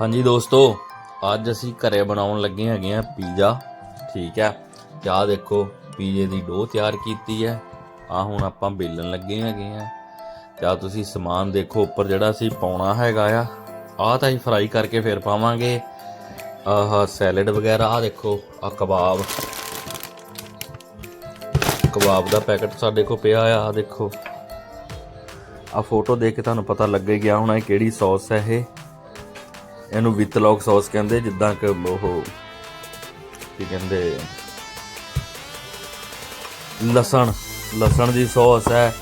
ਹਾਂਜੀ ਦੋਸਤੋ, ਅੱਜ ਅਸੀਂ ਘਰੇ ਬਣਾਉਣ ਲੱਗੇ ਹੈਗੇ ਆ ਪੀਜ਼ਾ। ਠੀਕ ਹੈ। ਤੇ ਆਹ ਦੇਖੋ, ਪੀਜ਼ੇ ਦੀ ਡੋ ਤਿਆਰ ਕੀਤੀ ਹੈ। ਆ ਹੁਣ ਆਪਾਂ ਬੇਲਣ ਲੱਗੇ ਹੈਗੇ ਆ ਤੇ ਆਹ ਤੁਸੀਂ ਸਮਾਨ ਦੇਖੋ, ਉੱਪਰ ਜਿਹੜਾ ਅਸੀਂ ਪਾਉਣਾ ਹੈਗਾ ਆ, ਆਹ ਤਾਂ ਅਸੀਂ ਫਰਾਈ ਕਰਕੇ ਫਿਰ ਪਾਵਾਂਗੇ। ਆਹ ਸੈਲਡ ਵਗੈਰਾ ਆ ਦੇਖੋ ਆ ਕਬਾਬ। ਕਬਾਬ ਦਾ ਪੈਕਟ ਸਾਡੇ ਕੋਲ ਪਿਆ ਆ ਆ ਦੇਖੋ। ਆ ਫੋਟੋ ਦੇਖ ਕੇ ਤੁਹਾਨੂੰ ਪਤਾ ਲੱਗੇ ਗਿਆ ਹੋਣਾ ਇਹ ਕਿਹੜੀ ਸੌਸ ਹੈ ਇਹ। ਇਹਨੂੰ ਵਿਤਲੌਕ ਸੌਸ ਕਹਿੰਦੇ, ਜਿੱਦਾਂ ਕਿ ਉਹ ਕੀ ਕਹਿੰਦੇ, ਲਸਣ ਲਸਣ ਦੀ ਸੌਸ ਹੈ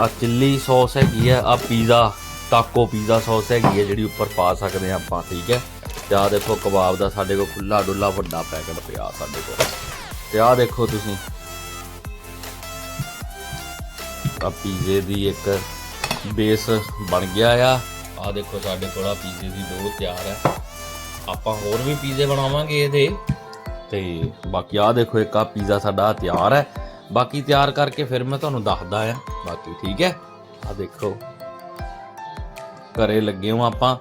ਆ ਚਿੱਲੀ ਸੌਸ ਹੈਗੀ ਹੈ ਆ ਪੀਜ਼ਾ ਟਾਕੋ ਪੀਜ਼ਾ ਸੌਸ ਹੈਗੀ ਹੈ, ਜਿਹੜੀ ਉੱਪਰ ਪਾ ਸਕਦੇ ਆ ਆਪਾਂ, ਠੀਕ ਹੈ? ਤੇ ਆ ਦੇਖੋ ਕਬਾਬ ਦਾ ਸਾਡੇ ਕੋਲ ਖੁੱਲਾ ਡੁੱਲਾ ਵੱਡਾ ਪੈਕਟ ਪਿਆ ਸਾਡੇ ਕੋਲ। ਤੇ ਆ ਦੇਖੋ ਤੁਸੀਂ। ਆ ਪੀਜ਼ੇ ਦੀ ਇੱਕ ਬੇਸ ਬਣ ਗਿਆ ਆ। ਆ ਦੇਖੋ ਸਾਡੇ ਕੋਲ ਆ ਪੀਜ਼ੇ ਦੀ ਡੋ ਤਿਆਰ ਹੈ ਆਪਾਂ ਹੋਰ ਵੀ ਪੀਜ਼ੇ ਬਣਾਵਾਂਗੇ ਇਹਦੇ। ਤੇ ਬਾਕੀ ਆ ਦੇਖੋ ਇੱਕ ਆ ਪੀਜ਼ਾ ਸਾਡਾ ਤਿਆਰ ਹੈ ਬਾਕੀ ਤਿਆਰ ਕਰਕੇ ਫਿਰ ਮੈਂ ਤੁਹਾਨੂੰ ਦੱਸਦਾ ਆ। ਬਾਕੀ ਠੀਕ ਹੈ ਆ ਦੇਖੋ। ਘਰੇ ਲੱਗੇ ਹਾਂ ਆਪਾਂ।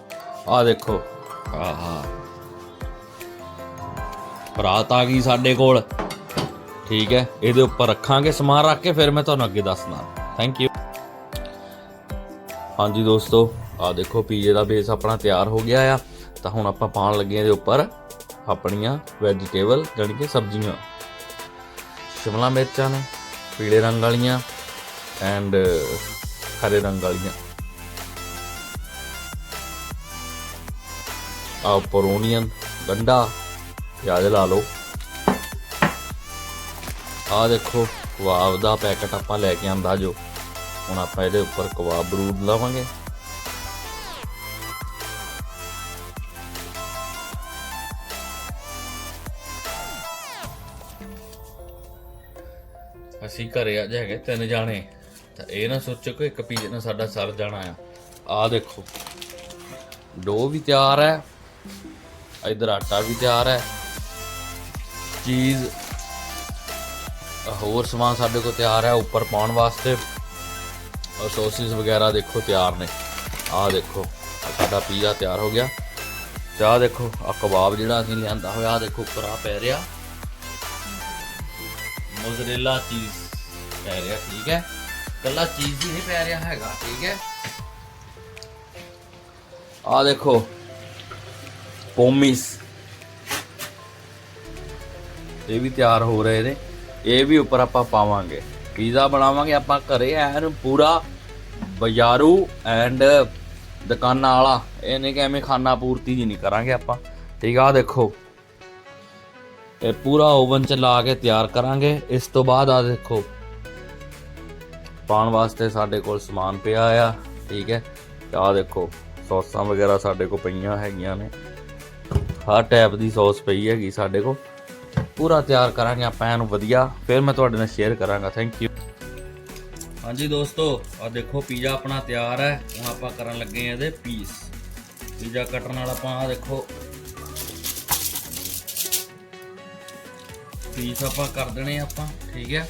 ਆ ਦੇਖੋ। ਆਹਾ। ਬਰਾਤ ਆ ਗਈ ਸਾਡੇ ਕੋਲ। ਠੀਕ ਹੈ ਇਹਦੇ ਉੱਪਰ ਰੱਖਾਂਗੇ ਸਮਾਨ ਰੱਖ ਕੇ ਫਿਰ ਮੈਂ ਤੁਹਾਨੂੰ ਅੱਗੇ ਦੱਸਣਾ। ਥੈਂਕ ਯੂ ਹਾਂਜੀ ਦੋਸਤੋ। ਆ ਦੇਖੋ, ਪੀਜ਼ੇ ਦਾ ਬੇਸ ਆਪਣਾ ਤਿਆਰ ਹੋ ਗਿਆ ਆ। ਤਾਂ ਹੁਣ ਆਪਾਂ ਪਾਉਣ ਲੱਗੇ ਇਹਦੇ ਉੱਪਰ ਆਪਣੀਆਂ ਵੈਜੀਟੇਬਲ ਜਾਣੀ ਕਿ ਸਬਜ਼ੀਆਂ। ਸ਼ਿਮਲਾ ਮਿਰਚਾਂ ਨੇ, ਪੀਲੇ ਰੰਗ ਵਾਲੀਆਂ ਐਂਡ ਹਰੇ ਰੰਗ ਵਾਲੀਆਂ। ਆ ਉੱਪਰ ਓਨੀਅਨ ਗੰਡਾ, ਪਿਆਜ਼ ਲਾ ਲਓ। ਆ ਦੇਖੋ, ਕਬਾਬ ਦਾ ਪੈਕਟ ਆਪਾਂ ਲੈ ਕੇ ਆਂਦਾ ਜੋ। ਹੁਣ ਆਪਾਂ ਇਹਦੇ ਉੱਪਰ ਕਬਾਬ ਬਰੂਦ ਲਾਵਾਂਗੇ। ਅਸੀਂ ਘਰੇ ਅੱਜ ਹੈਗੇ ਤਿੰਨ ਜਾਣੇ। ਤਾਂ ਇਹ ਨਾ ਸੋਚੋ ਕਿ ਇੱਕ ਪੀਜ਼ੇ ਨਾਲ ਸਾਡਾ ਸਰ ਜਾਣਾ ਆ। ਆ ਦੇਖੋ। ਡੋ ਵੀ ਤਿਆਰ ਹੈ। ਇਧਰ ਆਟਾ ਵੀ ਤਿਆਰ ਹੈ। ਚੀਜ਼, ਹੋਰ ਸਮਾਨ ਸਾਡੇ ਕੋਲ ਤਿਆਰ ਹੈ ਉੱਪਰ ਪਾਉਣ ਵਾਸਤੇ। ਔਰ ਸੌਸਿਸ ਵਗੈਰਾ ਦੇਖੋ ਤਿਆਰ ਨੇ। ਆਹ ਦੇਖੋ, ਸਾਡਾ ਪੀਜ਼ਾ ਤਿਆਰ ਹੋ ਗਿਆ। ਤੇ ਆਹ ਦੇਖੋ ਆ ਕਬਾਬ ਜਿਹੜਾ ਅਸੀਂ ਲਿਆਂਦਾ ਹੋਇਆ, ਆਹ ਦੇਖੋ ਉੱਪਰ ਆ ਪੈ ਰਿਹਾ। ਮੋਜ਼ਰੇਲਾ ਚੀਜ਼ ਪੈ ਰਿਹਾ, ਠੀਕ ਹੈ। ਕੱਲਾ ਚੀਜ਼ ਹੀ ਨਹੀਂ ਪੈ ਰਿਹਾ ਹੈਗਾ, ਠੀਕ ਹੈ। ਆਹ ਦੇਖੋ, ਪੋਮਿਸ। ਇਹ ਵੀ ਤਿਆਰ ਹੋ ਰਹੇ ਨੇ। ਇਹ ਵੀ ਉੱਪਰ ਆਪਾਂ ਪਾਵਾਂਗੇ। ਪੀਜ਼ਾ ਬਣਾਵਾਂਗੇ ਆਪਾਂ ਘਰੇ, ਐਨ ਪੂਰਾ ਬਾਜ਼ਾਰੂ ਐਂਡ ਦੁਕਾਨਾਂ ਵਾਲਾ। ਇਹ ਨਹੀਂ ਕਿ ਐਵੇਂ ਖਾਣਾ ਪੂਰਤੀ ਜੀ ਨਹੀਂ ਕਰਾਂਗੇ ਆਪਾਂ। ਠੀਕ ਆ ਦੇਖੋ। ਇਹ ਪੂਰਾ ਓਵਨ ਚ ਲਾ ਕੇ ਤਿਆਰ ਕਰਾਂਗੇ। ਇਸ ਤੋਂ ਬਾਅਦ ਆ ਦੇਖੋ, ਪਾਉਣ ਵਾਸਤੇ ਸਾਡੇ ਕੋਲ ਸਮਾਨ ਪਿਆ ਆ, ਠੀਕ ਹੈ। ਆ ਦੇਖੋ, ਸੌਸਾਂ ਵਗੈਰਾ ਸਾਡੇ ਕੋਲ ਪਈਆਂ ਹੈਗੀਆਂ ਨੇ। ਹਰ ਟਾਈਪ ਦੀ ਸੌਸ ਪਈ ਹੈਗੀ ਸਾਡੇ ਕੋਲ। ਪੂਰਾ ਤਿਆਰ ਕਰਾਂਗੇ ਆਪਾਂ, ਇਹਨੂੰ ਵਧੀਆ। ਫਿਰ ਮੈਂ ਤੁਹਾਡੇ ਨਾਲ ਸ਼ੇਅਰ ਕਰਾਂਗਾ ਥੈਂਕ ਯੂ ਹਾਂਜੀ ਦੋਸਤੋ ਆ ਦੇਖੋ, ਪੀਜ਼ਾ ਆਪਣਾ ਤਿਆਰ ਹੈ। ਹੁਣ ਆਪਾਂ ਕਰਨ ਲੱਗੇ ਆ ਇਹਦੇ ਪੀਸ ਪੀਜ਼ਾ ਕੱਟਣ ਨਾਲ ਆਪਾਂ ਆ ਦੇਖੋ ਪੀਸ ਆਪਾਂ ਕਰ ਦੇਣੇ ਆਪਾਂ, ਠੀਕ ਹੈ।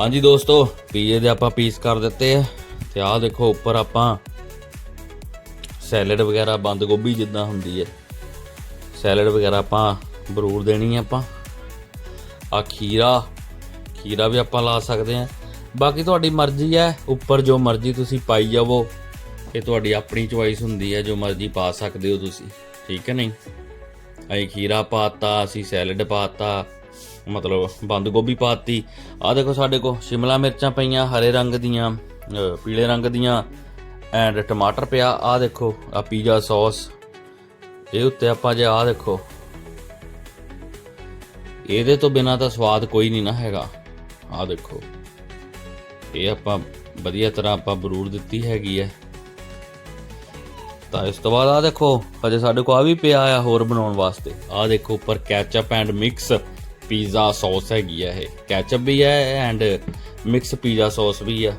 ਹਾਂਜੀ ਦੋਸਤੋ ਪੀਜ਼ੇ ਦੇ ਆਪਾਂ ਪੀਸ ਕਰ ਦਿੱਤੇ ਆ, ਤੇ ਆਹ ਦੇਖੋ ਉੱਪਰ ਆਪਾਂ ਸੈਲਡ ਵਗੈਰਾ, ਬੰਦ ਗੋਭੀ ਜਿੱਦਾਂ ਹੁੰਦੀ ਹੈ। ਸੈਲਡ ਵਗੈਰਾ ਆਪਾਂ ਬਰੂਰ ਦੇਣੀ ਹੈ ਆਪਾਂ। ਆ ਖੀਰਾ ਖੀਰਾ ਵੀ ਆਪਾਂ ਲਾ ਸਕਦੇ ਆ। ਬਾਕੀ ਤੁਹਾਡੀ ਮਰਜ਼ੀ ਹੈ, ਉੱਪਰ ਜੋ ਮਰਜ਼ੀ ਤੁਸੀਂ ਪਾਈ ਜਾਵੋ, ਇਹ ਤੁਹਾਡੀ ਆਪਣੀ ਚੁਆਇਸ ਹੁੰਦੀ ਹੈ, ਜੋ ਮਰਜ਼ੀ ਪਾ ਸਕਦੇ ਹੋ ਤੁਸੀਂ। ਠੀਕ ਹੈ ਨਹੀਂ? ਅਸੀਂ ਖੀਰਾ ਪਾਤਾ, ਅਸੀਂ ਸੈਲਡ ਪਾਤਾ, ਮਤਲਬ ਬੰਦ ਗੋਭੀ ਪਾਤੀ। ਆ ਦੇਖੋ ਸਾਡੇ ਕੋਲ ਸ਼ਿਮਲਾ ਮਿਰਚਾਂ ਪਈਆਂ, ਹਰੇ ਰੰਗ ਦੀਆਂ ਪੀਲੇ ਰੰਗ ਦੀਆਂ, ਐਂਡ ਟਮਾਟਰ ਪਿਆ। ਆ ਦੇਖੋ ਆ ਪੀਜ਼ਾ ਸੌਸ ਇਹ ਉੱਤੇ ਆਪਾਂ ਜੇ ਆ ਦੇਖੋ, ਇਹਦੇ ਤੋਂ ਬਿਨਾ ਤਾਂ ਸਵਾਦ ਕੋਈ ਨਹੀਂ ਨਾ ਹੈਗਾ। ਆ ਦੇਖੋ, ਇਹ ਆਪਾਂ ਵਧੀਆ ਤਰ੍ਹਾਂ ਆਪਾਂ ਬਰੂਰ ਦਿੱਤੀ ਹੈਗੀ ਹੈ। ਤਾਂ ਇਸ ਤੋਂ ਬਾਅਦ ਆ ਦੇਖੋ, ਹਜੇ ਸਾਡੇ ਕੋਲ ਆ ਵੀ ਪਿਆ ਆ ਹੋਰ ਬਣਾਉਣ ਵਾਸਤੇ। ਆ ਦੇਖੋ ਉੱਪਰ ketchup and mix pizza sauce ਹੈਗੀ ਆ ਇਹ। ਕੈਚਅਪ ਵੀ ਹੈ ਐਂਡ ਮਿਕਸ ਪੀਜ਼ਾ ਸੌਸ ਵੀ ਆ।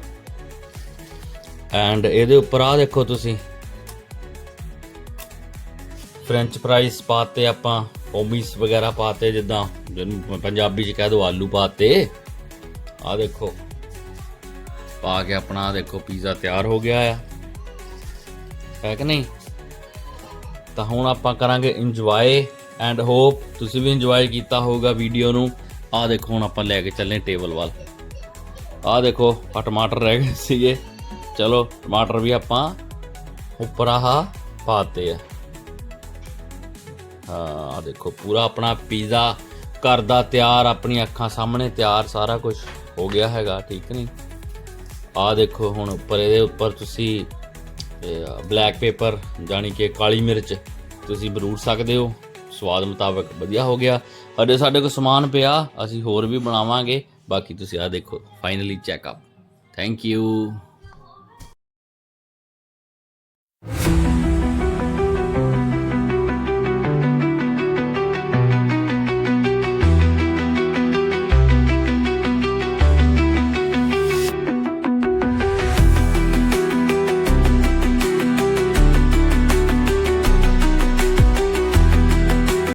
ਐਂਡ ਇਹਦੇ ਉੱਪਰ ਆ ਦੇਖੋ ਤੁਸੀਂ। ਫ੍ਰੈਂਚ ਫ੍ਰਾਈਜ਼ ਪਾਤੇ ਆਪਾਂ ਓਮੀਸ ਵਗੈਰਾ ਪਾਤੇ ਜਿੱਦਾਂ, ਜਿਹਨੂੰ ਪੰਜਾਬੀ ਚ ਕਹਿ ਦੋ ਆਲੂ ਪਾਤੇ। ਆ ਦੇਖੋ, ਪਾ ਕੇ ਆਪਣਾ ਦੇਖੋ ਪੀਜ਼ਾ ਤਿਆਰ ਹੋ ਗਿਆ ਆ। ਹੈ ਕਿ ਨਹੀਂ? ਤਾਂ ਹੁਣ ਆਪਾਂ ਕਰਾਂਗੇ ਇੰਜੋਏ ਐਂਡ ਹੋਪ ਤੁਸੀਂ ਵੀ ਇੰਜੋਏ ਕੀਤਾ ਹੋਊਗਾ ਵੀਡੀਓ ਨੂੰ। ਆਹ ਦੇਖੋ, ਹੁਣ ਆਪਾਂ ਲੈ ਕੇ ਚੱਲੇ ਟੇਬਲ ਵੱਲ। ਆਹ ਦੇਖੋ ਆ ਟਮਾਟਰ ਰਹਿ ਗਏ ਸੀਗੇ। ਚਲੋ, ਟਮਾਟਰ ਵੀ ਆਪਾਂ ਉੱਪਰ ਆਹ ਪਾਤੇ ਆ। ਹਾਂ ਦੇਖੋ, ਪੂਰਾ ਆਪਣਾ ਪੀਜ਼ਾ ਘਰ ਦਾ ਤਿਆਰ ਆਪਣੀ ਅੱਖਾਂ ਸਾਹਮਣੇ ਤਿਆਰ, ਸਾਰਾ ਕੁਝ ਹੋ ਗਿਆ ਹੈਗਾ, ਠੀਕ ਨਹੀਂ? ਆਹ ਦੇਖੋ, ਹੁਣ ਉੱਪਰ, ਇਹਦੇ ਉੱਪਰ ਤੁਸੀਂ ਬਲੈਕ ਪੇਪਰ ਜਾਨੀ ਕਿ ਕਾਲੀ ਮਿਰਚ, ਤੁਸੀਂ ਬਰੂਰ ਸਕਦੇ ਹੋ। ਸਵਾਦ ਮੁਤਾਬਕ ਵਧੀਆ ਹੋ ਗਿਆ। ਅਰੇ ਸਾਡੇ ਕੋਲ ਸਮਾਨ ਪਿਆ, ਅਸੀਂ ਹੋਰ ਵੀ ਬਣਾਵਾਂਗੇ। ਬਾਕੀ ਤੁਸੀਂ ਆਹ ਦੇਖੋ finally check up thank you